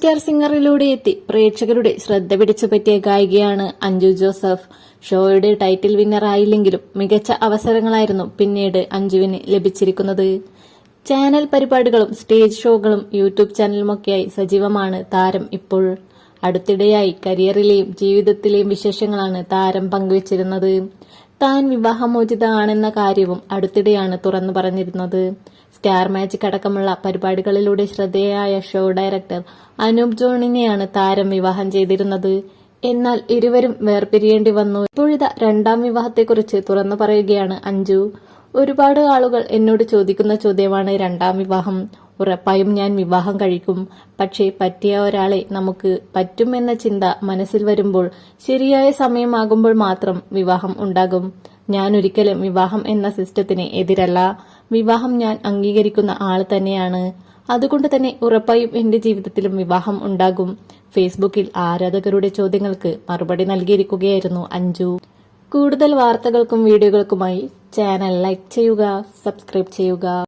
Star സിംഗറിലൂടെ എത്തി. പ്രേക്ഷകരുടെ ശ്രദ്ധ പിടിച്ചു പറ്റിയ ഗായികയാണ് അഞ്ജു ജോസഫ്. ഷോയുടെ ടൈറ്റിൽ വിന്നർ ആയില്ലെങ്കിലും മികച്ച അവസരങ്ങളായിരുന്നു പിന്നീട് അഞ്ജുവിന് ലഭിച്ചിരിക്കുന്നത്. ചാനൽ പരിപാടികളും സ്റ്റേജ് ഷോകളും യൂട്യൂബ് ചാനലുമൊക്കെയായി സജീവമാണ് താരം ഇപ്പോൾ. അടുത്തിടെയായി കരിയറിലെയും ജീവിതത്തിലെയും വിശേഷങ്ങളാണ് താരം പങ്കുവച്ചിരുന്നത്. താൻ വിവാഹമോചിത ആണെന്ന കാര്യവും അടുത്തിടെയാണ് തുറന്നു പറഞ്ഞിരുന്നത്. സ്റ്റാർ മാജിക് അടക്കമുള്ള പരിപാടികളിലൂടെ ശ്രദ്ധേയായ ഷോ ഡയറക്ടർ അനൂപ് ജോണിനെയാണ് താരം വിവാഹം ചെയ്തിരുന്നത്. എന്നാൽ ഇരുവരും വേർപിരിയേണ്ടി വന്നു. ഇപ്പോഴിത രണ്ടാം വിവാഹത്തെക്കുറിച്ച് തുറന്നു പറയുകയാണ് അഞ്ജു. ഒരുപാട് ആളുകൾ എന്നോട് ചോദിക്കുന്ന ചോദ്യമാണ് രണ്ടാം വിവാഹം. ഉറപ്പായും ഞാൻ വിവാഹം കഴിക്കും. പക്ഷേ പറ്റിയ ഒരാളെ നമുക്ക് പറ്റുമെന്ന ചിന്ത മനസ്സിൽ വരുമ്പോൾ ശരിയായ സമയമാകുമ്പോൾ മാത്രം വിവാഹം ഉണ്ടാകും. ഞാൻ ഒരിക്കലും വിവാഹം എന്ന സിസ്റ്റത്തിന് എതിരല്ല. വിവാഹം ഞാൻ അംഗീകരിക്കുന്ന ആൾ തന്നെയാണ്. അതുകൊണ്ട് തന്നെ ഉറപ്പായും എന്റെ ജീവിതത്തിലും വിവാഹം ഉണ്ടാകും. ഫേസ്ബുക്കിൽ ആരാധകരുടെ ചോദ്യങ്ങൾക്ക് മറുപടി നൽകിയിരിക്കുകയായിരുന്നു അഞ്ജു. കൂടുതൽ വാർത്തകൾക്കും വീഡിയോകൾക്കുമായി ചാനൽ ലൈക്ക് ചെയ്യുക സബ്സ്ക്രൈബ് ചെയ്യുക.